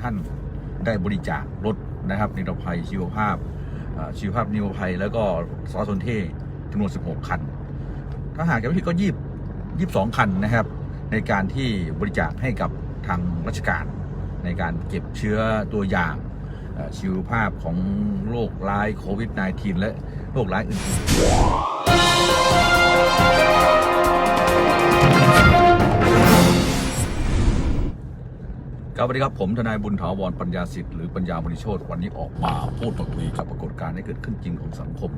ท่านได้บริจาครถนะครับนิรภัยชีวภาพชีวภาพนิรภัยแล้วก็สารสนเทจำนวน 16 คัน ถ้าหากจะไม่ผิดก็ยีบยีบสองคันนะครับ ในการที่บริจาคให้กับทางราชการในการเก็บเชื้อตัวอย่างชีวภาพของโรคร้ายโควิด -19 และโรคร้ายอื่นๆ ครับสวัสดีครับ ผมทนายบุญถาวรปัญญาสิทธิ์หรือปัญญาบริโชตวันนี้ออกมาพูดตคุยกับปรากฏการณ์ที่เกิดขึ้นจริงของสังคม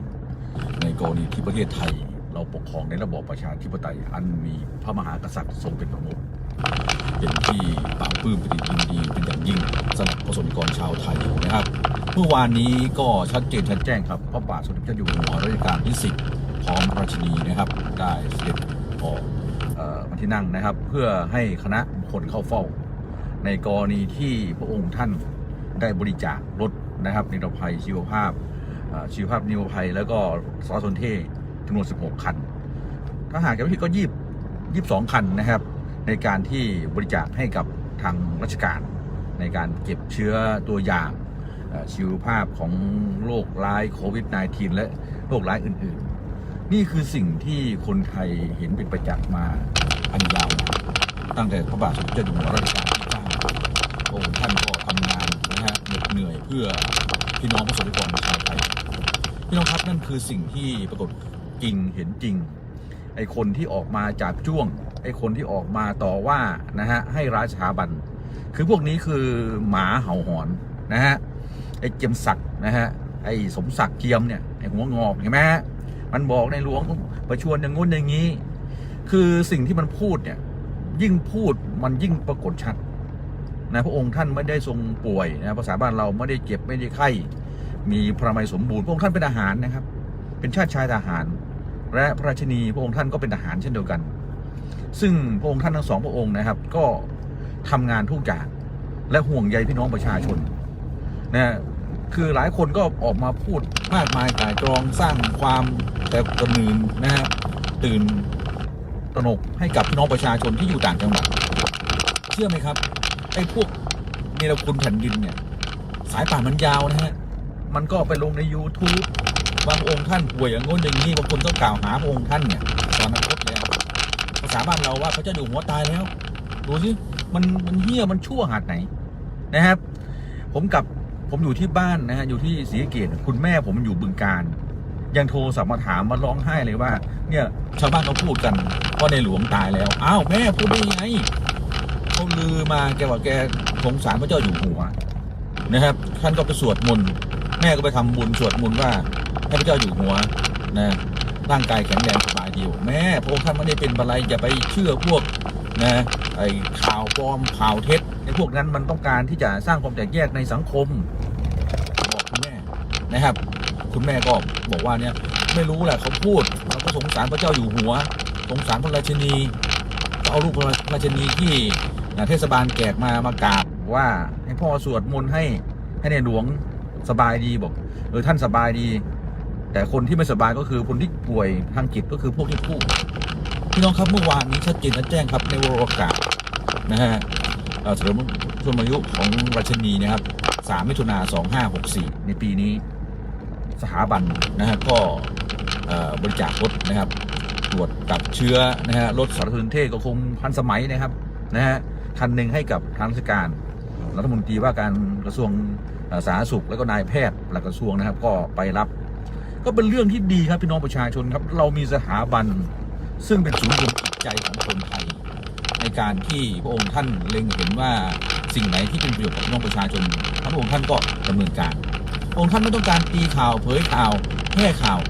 ในกรณีที่ประเทศไทย เราปกครองในระบอบประชาธิปไตย อันมีพระมหากษัตริย์ทรงเป็นประมุขเป็นที่ปราบปลื้มปิติยินดีเป็นอย่างยิ่งสำหรับประสบนิกรชาวไทยนะครับเมื่อวานนี้ก็ชัดเจนชัดแจ้งครับพระบาทสมเด็จพระเจ้าอยู่หัวรัชกาลที่10พร้อมราชินีนะครับ ได้เสด็จออกมาที่นั่งนะครับ เพื่อให้คณะบุคคลเข้าเฝ้า ในกรณีที่พระองค์ท่านได้บริจาครถนะครับนิรภัยชีวภาพชีวภาพนิรภัย แล้วก็สารสนเทศจำนวน 16 คัน ถ้าหากจะไม่ผิดก็ยีบยีบสองคันนะครับ ในการที่บริจาคให้กับทางราชการ ในการเก็บเชื้อตัวอย่างชีวภาพของโรคร้ายโควิด -19 และโรคร้ายอื่น ๆ นี่คือสิ่งที่คนไทยเห็นเป็นประจักษ์มาอันยาวนานตั้งแต่พระบาทสมเด็จเจ้าอยู่หัวรัชกาลที่เก้า ระองค์ท่านก็ทำงานนะฮะเหน็ดเหนื่อยเพื่อพี่น้องประสบนิกรชาวไทยพี่น้องครับนั่นคือสิ่งที่ปรากฏจริงเห็นจริง ไอ้คนที่ออกมาจับจ้วง ไอ้คนที่ออกมาต่อว่านะฮะให้ราชาบัน คือพวกนี้คือหมาเห่าหอนนะฮะไอ้เจียมศักดิ์นะฮะไอ้สมศักดิ์เจียมเนี่ยไอ้หัวงอกเห็นไหมฮะมันบอกในหลวงประชวนอย่างงู้นอย่างนี้ คือสิ่งที่มันพูดเนี่ยยิ่งพูดมันยิ่งปรากฏชัด นะพระองค์ท่านไม่ได้ทรงป่วยนะภาษาบ้านเราไม่ได้เจ็บไม่ได้ไข้ มีพระมัยสมบูรณ์พระองค์ท่านเป็นทหารนะครับ เป็นชาติชายทหาร และพระราชนีพระองค์ท่านก็เป็นทหารเช่นเดียวกัน ซึ่งพระองค์ท่านทั้งสองพระองค์นะครับ ก็ทำงานทุกอย่างและห่วงใยพี่น้องประชาชนนะคือหลายคนก็ออกมาพูดมากมายก่ายตรองสร้างความแต่กระนืนนะฮะตื่นตระหนกให้กับพี่น้องประชาชนที่อยู่ต่างจังหวัดเชื่อไหมครับ ไอ้พวกเนรคุณแผ่นดินเนี่ย สายป่านมันยาวนะฮะ มันก็ไปลงใน YouTube บางองค์ท่านป่วยอย่างงู้นอย่างนี้บางคนก็กล่าวหาพระองค์ท่านเนี่ยตอนนั้นคตแล้ว ภาษาบ้านเราว่าพระเจ้าอยู่หัวตายแล้ว ดูสิมันมันเหี้ยมันชั่วหาดไหนนะครับ ผมกับผมอยู่ที่บ้านนะฮะอยู่ที่ศรีเกษคุณแม่ผมอยู่บึงการยังโทรศัพท์มาถามมาร้องไห้เลยว่า เนี่ยชาวบ้านเขาพูดกันว่าในหลวงตายแล้ว อ้าวแม่พูดได้ยังไง ลือมาแกว่าแกสงสารพระเจ้าอยู่หัวนะครับ ท่านก็ไปสวดมนต์แม่ก็ไปทำบุญสวดมนต์ว่าให้พระเจ้าอยู่หัวนะร่างกายแข็งแรงสบายดีแม่พระองค์ท่านไม่ได้เป็นอะไรอย่าไปเชื่อพวกนะไอ้ข่าวปลอมข่าวเท็จไอ้พวกนั้นมันต้องการที่จะสร้างความแตกแยกในสังคมบอกคุณแม่นะครับ คุณแม่ก็บอกว่าเนี่ยไม่รู้แหละเขาพูดเราก็สงสารพระเจ้าอยู่หัว สงสารพระราชนีเอารูปพระราชนีที่ เทศบาลแกกมามากราบว่าให้พ่อสวดมนต์ให้ให้ในหลวงสบายดีบอกเออท่านสบายดี แต่คนที่ไม่สบายก็คือคนที่ป่วยทางจิตก็คือพวกที่พูดพี่น้องครับเมื่อวานนี้ชัดเจนชัดแจ้งครับในวโรกาสนะฮะเอ่อเฉลิมชนมอายุของราชินีนะครับ3มิถุนา2564 ในปีนี้สถาบันนะฮะก็บริจาครถนะครับ ตรวจจับเชื้อนะฮะรถสารสนเทศก็คงพันสมัยนะครับนะฮะ คันหนึ่งให้กับทางราชการ รัฐมนตรีว่าการกระทรวงสาธารณสุข แล้วก็นายแพทย์หลักกระทรวงนะครับ ก็ไปรับ ก็เป็นเรื่องที่ดีครับพี่น้องประชาชนครับ เรามีสถาบันซึ่งเป็นศูนย์รวมจิตใจของคนไทย ในการที่พระองค์ท่านเล็งเห็นว่าสิ่งไหนที่เป็นประโยชน์กับพี่น้องประชาชนพระองค์ท่านก็ดำเนินการพระองค์ท่านไม่ต้องการตีข่าวเผยข่าวแพร่ข่าว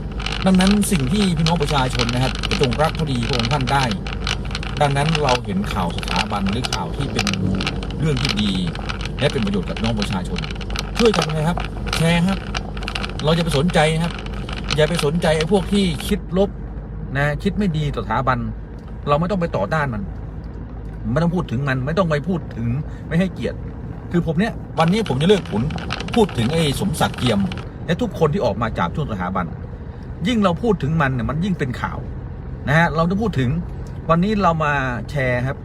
ดังนั้นสิ่งที่พี่น้องประชาชนนะครับจะจงรักภักดีพระองค์ท่านได้ ดังนั้นเราเห็นข่าวสถาบันหรือข่าวที่เป็นเรื่องที่ดี และเป็นประโยชน์กับน้องประชาชน ช่วยกันนะครับ แชร์ครับ เราจะไปสนใจครับ อย่าไปสนใจไอ้พวกที่คิดลบนะคิดไม่ดีต่อสถาบัน เราไม่ต้องไปต่อต้านมันไม่ต้องพูดถึงมัน ไม่ต้องไปพูดถึงไม่ให้เกียรติ คือผมเนี่ยวันนี้ผมจะเลิกผลพูดถึงไอ้สมศักดิ์เกียม และทุกคนที่ออกมาจากช่วงสถาบัน ยิ่งเราพูดถึงมันเนี่ยมันยิ่งเป็นข่าวนะฮะเราจะพูดถึง วันนี้เรามาแชร์ครับ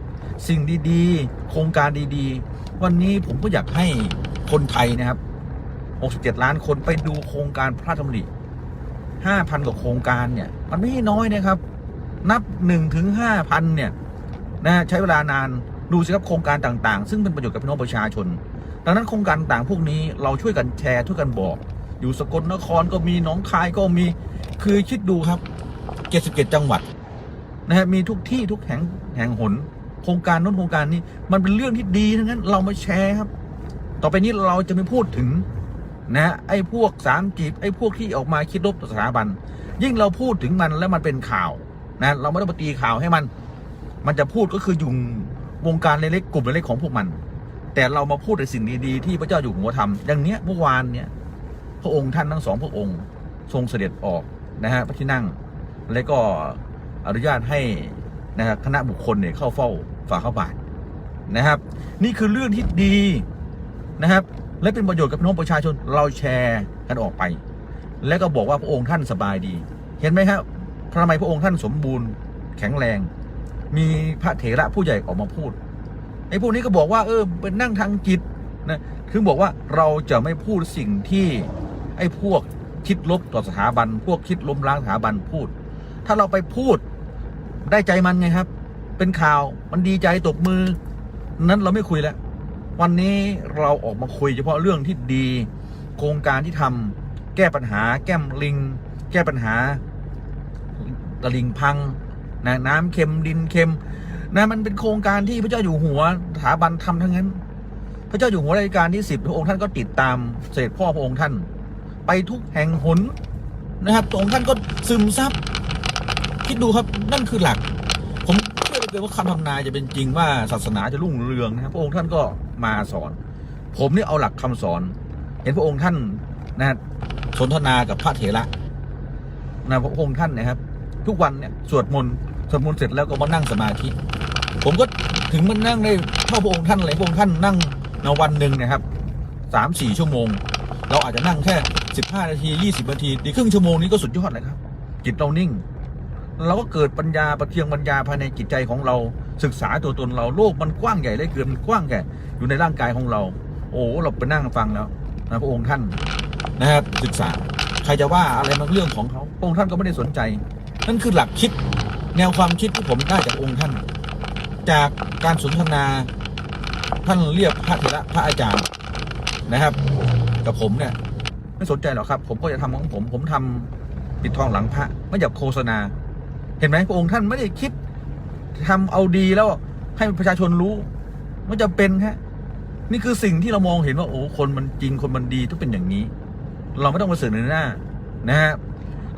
สิ่งดีๆ โครงการดีๆ วันนี้ผมก็อยากให้คนไทยนะครับ 67 ล้านคนไปดูโครงการพระราชดำริ5,000 กว่าโครงการเนี่ย มันไม่ใช่น้อยนะครับ นับ1ถึง5,000 เนี่ยนะใช้เวลานานดูสิครับโครงการต่างๆ ซึ่งเป็นประโยชน์กับพี่น้องประชาชน ดังนั้นโครงการต่างๆพวกนี้เราช่วยกันแชร์ช่วยกันบอก อยู่สกลนครก็มีหนองคายก็มี คือคิดดูครับ 77 จังหวัด นะฮะมีทุกที่ทุกแห่งแห่งหนโครงการโน้นโครงการนี้ มันเป็นเรื่องที่ดีทั้งนั้นเรามาแชร์ครับ ต่อไปนี้เราจะไม่พูดถึงนะไอ้พวกสามจีบไอ้พวกที่ออกมาคิดลบต่อสถาบัน ยิ่งเราพูดถึงมันแล้วมันเป็นข่าวนะเราไม่ต้องไปตีข่าวให้มัน มันจะพูดก็คืออยู่วงการเล็กๆกลุ่มเล็กๆของพวกมัน แต่เรามาพูดในสิ่งดีๆที่พระเจ้าอยู่หัวทำอย่างเนี้ยเมื่อวานเนี่ยพระองค์ท่านทั้งสองพระองค์ ทรงเสด็จออกนะฮะพระที่นั่ง และก็ อนุญาตให้นะฮะคณะบุคคลเนี่ยเข้าเฝ้าฝ่าเข้าบาทนะครับ นี่คือเรื่องที่ดีนะครับ และเป็นประโยชน์กับพี่น้องประชาชนเราแชร์กันออกไป แล้วก็บอกว่าพระองค์ท่านสบายดี เห็นไหมครับทำไมพระองค์ท่านสมบูรณ์แข็งแรง มีพระเถระผู้ใหญ่ออกมาพูดไอ้พวกนี้ก็บอกว่าเออเป็นนั่งทางจิตนะคือบอกว่าเราจะไม่พูดสิ่งที่ไอ้พวกคิดลบต่อสถาบัน พวกคิดล้มล้างสถาบันพูด ถ้าเราไปพูด ได้ใจมันไงครับ เป็นข่าวมันดีใจตบมือ นั้นเราไม่คุยแล้ว วันนี้เราออกมาคุยเฉพาะเรื่องที่ดี โครงการที่ทำแก้ปัญหา แก้มลิง แก้ปัญหาตะลิงพังนะน้ำเค็มดินเค็มนะมันเป็นโครงการที่พระเจ้าอยู่หัวสถาบันทำทั้งนั้น พระเจ้าอยู่หัวรัชกาลที่สิบพระองค์ท่านก็ติดตามเสด็จพ่อพระองค์ท่าน ไปทุกแห่งหนนะครับพระองค์ท่านก็ซึมซับ คิดดูครับนั่นคือหลัก ผมเชื่อเหลยเกินว่าคำทำนายจะเป็นจริงว่าศาสนาจะรุ่งเรืองนะครับพระองค์ท่านก็มาสอน ผมนี่เอาหลักคำสอน เห็นพระองค์ท่านนะสนทนากับพระเถระนะพระองค์ท่านนะครับ ทุกวันเนี่ยสวดมนต์สวดมนต์เสร็จแล้วก็มานั่งสมาธิ ผมก็ถึงมันนั่งได้เท่าพระองค์ท่านเลยพระองค์ท่านนั่งในวันหนึ่งนะครับสามสี่ชั่วโมง เราอาจจะนั่งแค่สิบห้านาทียี่สิบนาทีดีครึ่งชั่วโมงนี้ก็สุดยอดเลยครับ จิตเรานิ่ง เราก็เกิดปัญญาประเทียงปัญญาภายในจิตใจของเราศึกษาตัวตนเราโลกมันกว้างใหญ่เลยเกินมันกว้างใหญ่อยู่ในร่างกายของเรา โอ้เราไปนั่งฟังแล้วนะพระองค์ท่านนะครับศึกษาใครจะว่าอะไรมันเรื่องของเขาพระองค์ท่านก็ไม่ได้สนใจ นั่นคือหลักคิดแนวความคิดที่ผมได้จากองค์ท่าน จากการสนทนาท่านเรียกพระเถระพระอาจารย์นะครับ กับผมเนี่ยไม่สนใจหรอกครับ ผมก็จะทำของผมผมทำปิดทองหลังพระไม่อยากโฆษณา เห็นไหมพระองค์ท่านไม่ได้คิดทำเอาดีแล้วให้ประชาชนรู้ไม่จะเป็นฮะนี่คือสิ่งที่เรามองเห็นว่าโอ้คนมันจริงคนมันดีต้องเป็นอย่างนี้ เราไม่ต้องมาเสนอหน้านะฮะ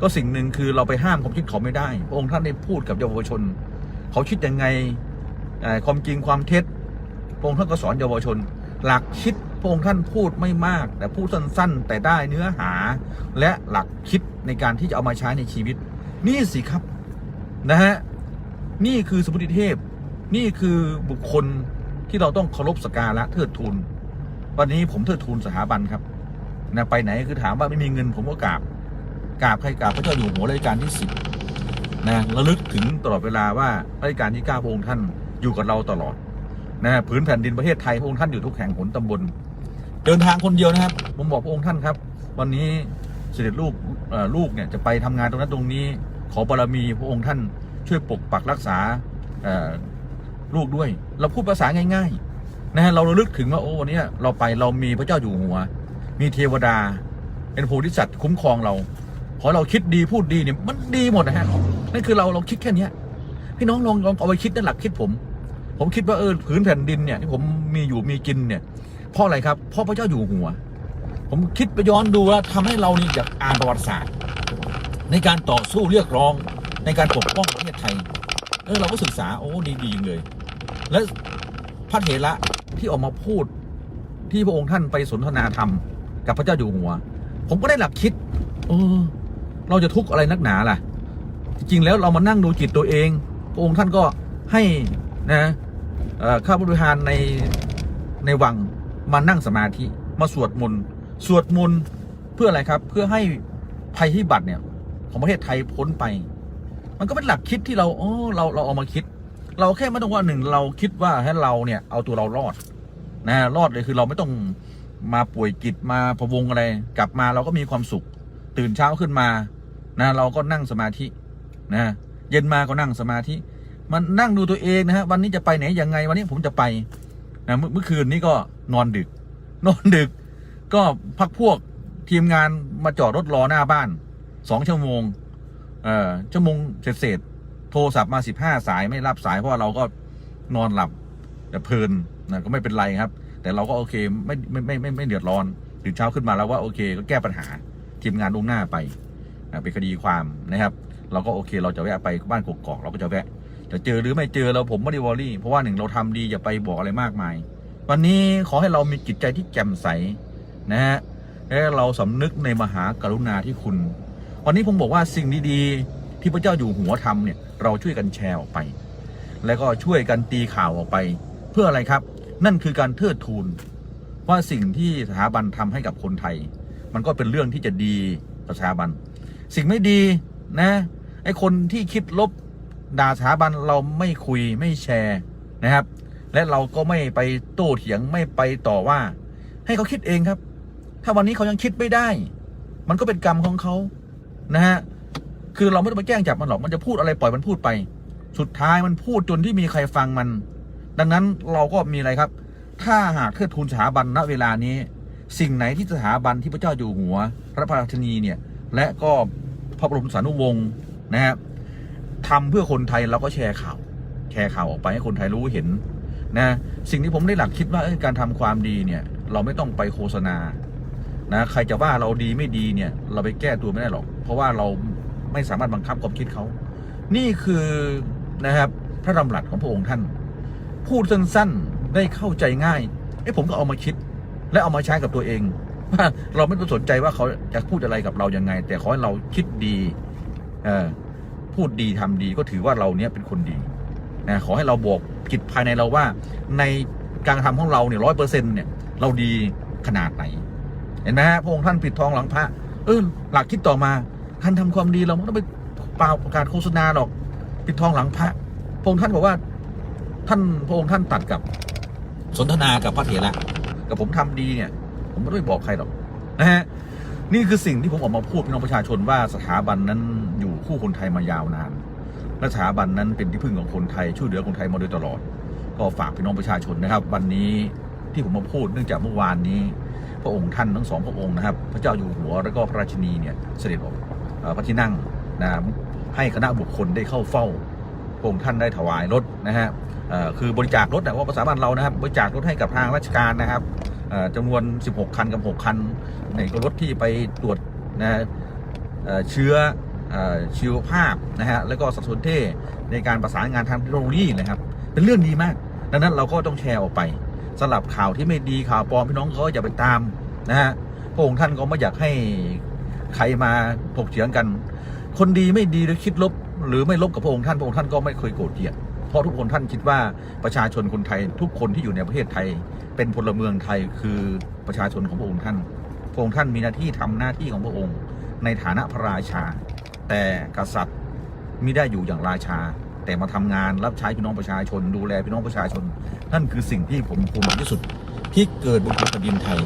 ก็สิ่งหนึ่งคือเราไปห้ามความคิดเขาไม่ได้ พระองค์ท่านได้พูดกับเยาวชน เขาคิดยังไงความจริงความเท็จพระองค์ท่านก็สอนเยาวชน หลักคิดพระองค์ท่านพูดไม่มาก แต่พูดสั้น ๆ แต่ได้เนื้อหา และหลักคิดในการที่จะเอามาใช้ในชีวิต นี่สิครับ นะฮะนี่คือสมุติเทพ นี่คือบุคคลที่เราต้องเคารพสกการะเทิดทูนวันนี้ผมเทิดทูนสถาบันครับนะไปไหนคือถามว่าไม่มีเงินผมก็กราบกราบใครกราบพระเจ้าอยู่หัวรัชกาลที่สิบนะระลึกถึงตลอดเวลาว่ารัชกาลที่เก้าพระองค์ท่านอยู่กับเราตลอดนะพื้นแผ่นดินประเทศไทยพระองค์ท่านอยู่ทุกแห่งหนตำบล เดินทางคนเดียวนะครับ ผมบอกพระองค์ท่านครับ วันนี้เสด็จลูกลูกเนี่ยจะไปทำงานตรงนั้นตรงนี้ ขอบารมีพระองค์ท่าน ช่วยปกปักรักษาลูกด้วย เราพูดภาษาง่ายๆนะฮะเราระลึกถึงว่าโอ้วันนี้เราไปเรามีพระเจ้าอยู่หัว มีเทวดา เป็นโพธิสัตว์คุ้มครองเราพอเราคิดดีพูดดีเนี่ยมันดีหมดนะฮะนั่นคือเราเราคิดแค่เนี้ยพี่น้องลองลองเอาไปคิดนั่นหลักคิดผม ผมคิดว่าเออผืนแผ่นดินเนี่ยที่ผมมีอยู่มีกินเนี่ยเพราะอะไรครับเพราะพระเจ้าอยู่หัว ผมคิดไปย้อนดูแล้วทำให้เรานี่อยากอ่านประวัติศาสตร์ ในการต่อสู้เรียกร้อง ในการปกป้องประเทศไทย เออเราก็ศึกษาโอ้ดีดีเลย และพระเถระที่ออกมาพูดที่พระองค์ท่านไปสนทนาธรรม กับพระเจ้าอยู่หัว ผมก็ได้หลักคิด เออ เราจะทุกข์อะไรนักหนาล่ะ จริงๆแล้วเรามานั่งดูจิตตัวเอง พระองค์ท่านก็ให้นะข้าบริหารในในวังมานั่งสมาธิมาสวดมนต์สวดมนต์เพื่ออะไรครับ เพื่อให้ภัยพิบัติเนี่ย ของประเทศไทยพ้นไป มันก็เป็นหลักคิดที่เราอ๋อเราเราเอามาคิด เราแค่ไม่ต้องว่าหนึ่งเราคิดว่าให้เราเนี่ย เอาตัวเรารอด นะรอดเลยคือเราไม่ต้องมาป่วยจิตมาพะวงอะไร กลับมาเราก็มีความสุข ตื่นเช้าขึ้นมา นะ เราก็นั่งสมาธินะเย็นมาก็นั่งสมาธิ มันนั่งดูตัวเองนะฮะวันนี้จะไปไหนยังไงวันนี้ผมจะไปนะเมื่อเมื่อคืนนี้ก็นอนดึก นอนดึก ก็พักพวกทีมงานมาจอดรถรอหน้าบ้านสองชั่วโมง เออชั่วโมงเสร็จโทรศัพท์มาสิบห้าสายไม่รับสายเพราะว่าเราก็นอนหลับแต่เพลินนะก็ไม่เป็นไรครับ แต่เราก็โอเคไม่ไม่ไม่ไม่เดือดร้อนตื่นเช้าขึ้นมาแล้วว่าโอเค ก็แก้ปัญหาทีมงานลงหน้าไปนะเป็นคดีความนะครับ เราก็โอเค เราจะแวะไปบ้านกกอกเราก็จะแวะจะเจอหรือไม่เจอเราผมไม่ได้วอรี่ เพราะว่าหนึ่งเราทำดีอย่าไปบอกอะไรมากมาย วันนี้ขอให้เรามีจิตใจที่แจ่มใสนะฮะและเราสำนึกในมหากรุณาที่คุณ วันนี้ผมบอกว่าสิ่งดีๆ ที่พระเจ้าอยู่หัวทำเนี่ยเราช่วยกันแชร์ออกไป แล้วก็ช่วยกันตีข่าวออกไป เพื่ออะไรครับ นั่นคือการเทิดทูนว่าสิ่งที่สถาบันทำให้กับคนไทย มันก็เป็นเรื่องที่จะดีต่อสถาบัน สิ่งไม่ดีนะไอคนที่คิดลบด่าสถาบันเราไม่คุยไม่แชร์นะครับ และเราก็ไม่ไปโต้เถียงไม่ไปต่อว่า ให้เขาคิดเองครับ ถ้าวันนี้เขายังคิดไม่ได้ มันก็เป็นกรรมของเขา นะฮะคือเราไม่ต้องไปแกล้งจับมันหรอกมันจะพูดอะไรปล่อยมันพูดไป สุดท้ายมันพูดจนที่มีใครฟังมัน ดังนั้นเราก็มีอะไรครับ ถ้าหากเทิดทูนสถาบันณเวลานี้ สิ่งไหนที่สถาบันที่พระเจ้าอยู่หัว พระราชินีเนี่ย และก็พระบรมสานุวงศ์นะครับทำเพื่อคนไทยเราก็แชร์ข่าว แชร์ข่าวออกไปให้คนไทยรู้เห็นนะสิ่งที่ผมได้หลักคิดว่าการทำความดีเนี่ย เราไม่ต้องไปโฆษณา นะใครจะว่าเราดีไม่ดีเนี่ย เราไปแก้ตัวไม่ได้หรอก เพราะว่าเราไม่สามารถบังคับความคิดเขา นี่คือนะครับพระดำรัสของพระองค์ท่าน พูดสั้นๆได้เข้าใจง่ายเอ้ผมก็เอามาคิด และเอามาใช้กับตัวเองว่าเราไม่ต้องสนใจว่าเขาจะพูดอะไรกับเรายังไง แต่ขอให้เราคิดดีเออพูดดีทำดีก็ถือว่าเราเนี้ยเป็นคนดีนะขอให้เราบอกจิตภายในเราว่า ในการกระทำของเราเนี่ยร้อยเปอร์เซ็นเนี่ย เราดีขนาดไหน เห็นไหมฮะพระองค์ท่านปิดทองหลังพระ เออหลักคิดต่อมา ท่านทำความดีเราไม่ต้องไปเปล่าประกาศโฆษณาหรอก ปิดทองหลังพระพระองค์ท่านบอกว่า ท่านพระองค์ท่านตัดกับสนทนากับพระเถระกับผมทำดีเนี่ย ผมไม่ได้บอกใครหรอกนะฮะนี่คือสิ่งที่ผมออกมาพูดพี่น้องประชาชนว่าสถาบันนั้นอยู่คู่คนไทยมายาวนานและสถาบันนั้นเป็นที่พึ่งของคนไทยช่วยเหลือคนไทยมาโดยตลอด ก็ฝากพี่น้องประชาชนนะครับ วันนี้ที่ผมมาพูดเนื่องจากเมื่อวานนี้ พระองค์ท่านทั้งสองพระองค์นะครับ พระเจ้าอยู่หัวและก็พระราชินีเนี่ยเสด็จออกพระที่นั่งนะให้คณะบุคคลได้เข้าเฝ้าพระองค์ท่านได้ถวายรถนะฮะคือบริจาครถนะว่าภาษาบ้านเรานะครับ บริจาครถให้กับทางราชการนะครับจำนวน 16 คันกับ 6 คันในรถที่ไปตรวจนะฮะเอ่อเชื้อเอ่อชีวภาพนะฮะแล้วก็สัดส่วนเท่ในการประสานงานทางเทคโนโลยีนะครับ เป็นเรื่องดีมาก ดังนั้นเราก็ต้องแชร์ออกไป สลับข่าวที่ไม่ดีข่าวปลอมพี่น้องเขาอย่าไปตามนะฮะพระองค์ท่านก็ไม่อยากให้ใครมาถกเถียงกัน คนดีไม่ดีหรือคิดลบ หรือไม่ลบกับพระองค์ท่านพระองค์ท่านก็ไม่เคยโกรธเกลียดเพราะทุกคนท่านคิดว่าประชาชนคนไทย ทุกคนที่อยู่ในประเทศไทย เป็นพลเมืองไทยคือประชาชนของพระองค์ท่าน พระองค์ท่านมีหน้าที่ทำหน้าที่ของพระองค์ ในฐานะพระราชา แต่กษัตริย์มิได้อยู่อย่างราชา แต่มาทำงานรับใช้พี่น้องประชาชน ดูแลพี่น้องประชาชน นั่นคือสิ่งที่ผมภูมิใจที่สุด ที่เกิดบนแผ่นดินไทย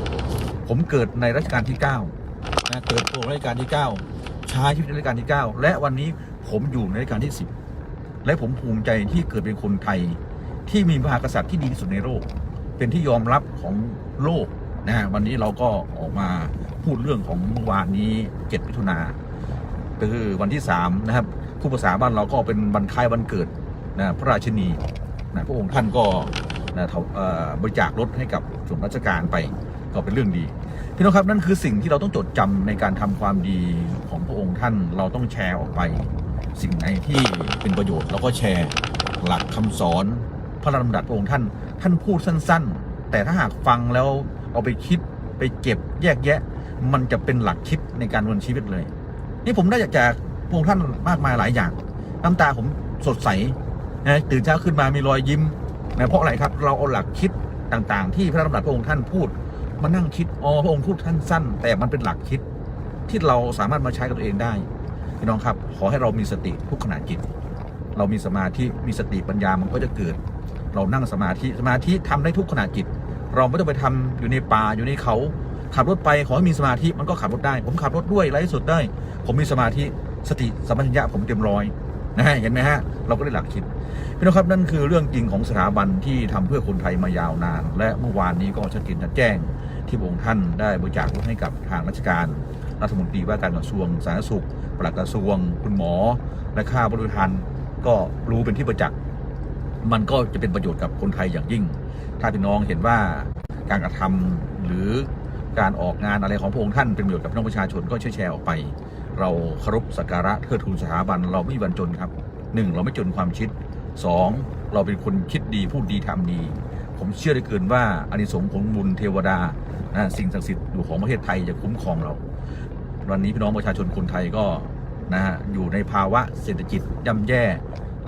ผมเกิดในรัชกาลที่9นะเกิดโตในรัชกาลที่ 9 ใช้ชีวิตในรัชกาลที่ 9 และวันนี้ผมอยู่ในรัชกาลที่ 10 และผมภูมิใจที่เกิดเป็นคนไทย ที่มีมหากษัตริย์ที่ดีที่สุดในโลกเป็นที่ยอมรับของโลกนะฮะวันนี้เราก็ออกมาพูดเรื่องของเมื่อวานนี้ 7 มิถุนาคือวันที่ 3 นะครับ ผู้ภาษาบ้านเราก็เป็นวันคล้ายวันเกิดนะพระราชินีนะพระองค์ท่านก็นะถวอ่อบริจาครถให้กับส่วนราชการไปก็เป็นเรื่องดี พี่น้องครับนั่นคือสิ่งที่เราต้องจดจำในการทำความดีของพระองค์ท่านเราต้องแชร์ออกไป สิ่งไหนที่เป็นประโยชน์เราก็แชร์หลักคำสอนพระราชดำรัสพระองค์ท่าน ท่านพูดสั้น ๆ แต่ถ้าหากฟังแล้วเอาไปคิดไปเก็บแยกแยะ มันจะเป็นหลักคิดในการดำเนินชีวิตเลย นี่ผมได้จาก พระองค์ท่านมากมายหลายอย่าง น้ำตาผมสดใสนะตื่นเช้าขึ้นมามีรอยยิ้มนะเพราะอะไรครับ เราเอาหลักคิดต่างๆ ที่พระดำรัสพระองค์ท่านพูดมานั่งคิดอ๋อพระองค์พูดท่านสั้น แต่มันเป็นหลักคิดที่เราสามารถมาใช้กับตัวเองได้พี่น้องครับขอให้เรามีสติทุกขณะจิต เรามีสมาธิมีสติปัญญามันก็จะเกิด เรานั่งสมาธิสมาธิทำได้ทุกขณะจิต เราไม่ต้องไปทำอยู่ในป่าอยู่ในเขา ขับรถไปขอให้มีสมาธิมันก็ขับรถได้ ผมขับรถด้วยไร้สุดได้ ผมมีสมาธิ สติสัมปชัญญะผมเต็มร้อยนะฮะเห็นไหมฮะ เราก็ได้หลักคิดพี่น้องครับนั่นคือเรื่องจริงของสถาบันที่ทำเพื่อคนไทยมายาวนาน และเมื่อวานนี้ก็ชัดเจนชัดแจ้ง ที่องค์ท่านได้บริจาครถให้กับทางราชการรัฐมนตรีว่าการกระทรวงสาธารณสุขปลัดกระทรวง คุณหมอ และข้าบริการก็รู้เป็นที่ประจักษ์มันก็จะเป็นประโยชน์กับคนไทยอย่างยิ่ง ถ้าพี่น้องเห็นว่าการกระทำหรือการออกงานอะไรของพระองค์ท่านเป็นประโยชน์กับพี่น้องประชาชนก็ช่วยแชร์ออกไป เราเคารพสักการะเทิดทูนสถาบัน เราไม่มีวันจนครับหนึ่งเราไม่จนความคิดสองเราเป็นคนคิดดีพูดดีทำดี ผมเชื่อได้เกินว่าอานิสงส์ของบุญเทวดานะสิ่งศักดิ์สิทธิ์อยู่ของประเทศไทยจะคุ้มครองเรา วันนี้พี่น้องประชาชนคนไทยก็นะฮะอยู่ในภาวะเศรษฐกิจย่ำแย่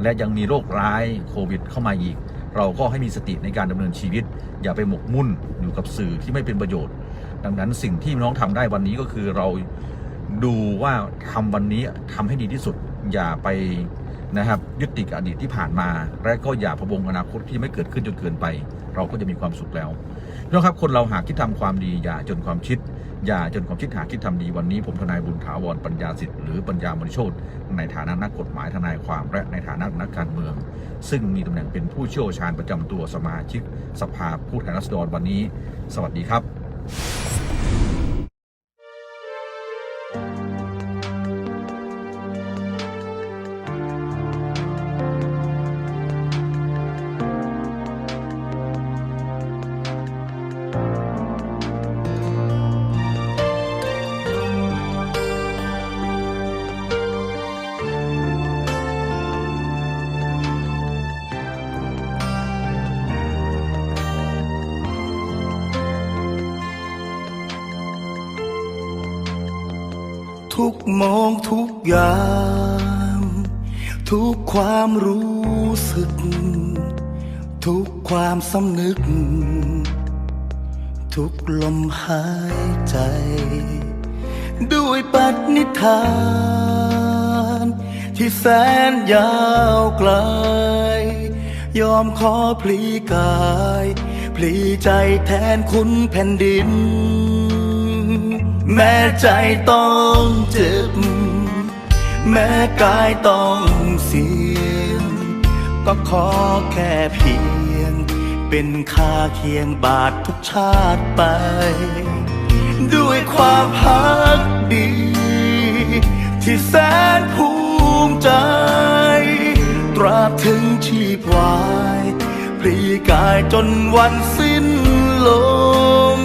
และยังมีโรคร้ายโควิด เข้ามาอีก เราก็ให้มีสติในการดำเนินชีวิต อย่าไปหมกมุ่นอยู่กับสื่อที่ไม่เป็นประโยชน์ ดังนั้นสิ่งที่พี่น้องทำได้วันนี้ก็คือเรา ดูว่าทำวันนี้ทำให้ดีที่สุด อย่าไปนะครับยึดติดกับอดีตที่ผ่านมา และก็อย่าพะวงอนาคตที่ไม่เกิดขึ้นจนเกินไป เราก็จะมีความสุขแล้วน้องครับคนเราหากคิดทำความดี อย่าจนความคิด อย่าจนความคิดหาคิดทำดีวันนี้ ผมทนายบุญถาวรปัญญาสิทธิ์หรือปัญญามณิโชตในฐานะนักกฎหมายทนายความและในฐานะนักการเมือง ซึ่งมีตำแหน่งเป็นผู้เชี่ยวชาญประจำตัวสมาชิก สภาผู้แทนราษฎรวันนี้ สวัสดีครับ ทุกความรู้สึก ทุกความสำนึก ทุกลมหายใจ ด้วยปณิธาน ที่แสนยาวไกล ยอมขอพลีกาย พลีใจแทนคุณแผ่นดิน แม้ใจต้องเจ็บ แม้กายต้อง เสียง ก็ขอแค่เพียง เป็นค่าเคียงบาททุกชาติไป ด้วยความพักดี ที่แสนภูมิใจ ตราบถึงชีพวายพรีกายจนวันสิ้นลม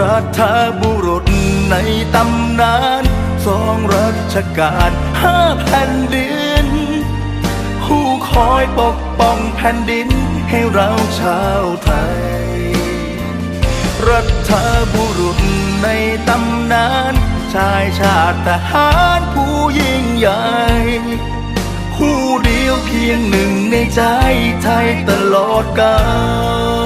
รัฐบุรุษในตำนานสองรัชกาลห้าแผ่นดิน คอยปกป้องแผ่นดินให้เราชาวไทย รัฐบุรุษในตำนาน ชายชาติทหารผู้ยิ่งใหญ่ผู้เดียวเพียงหนึ่งในใจไทยตลอดกาล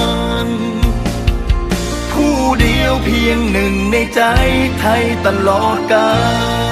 ล ยวเพียงหนึ่งในใจไทยตลอดกาล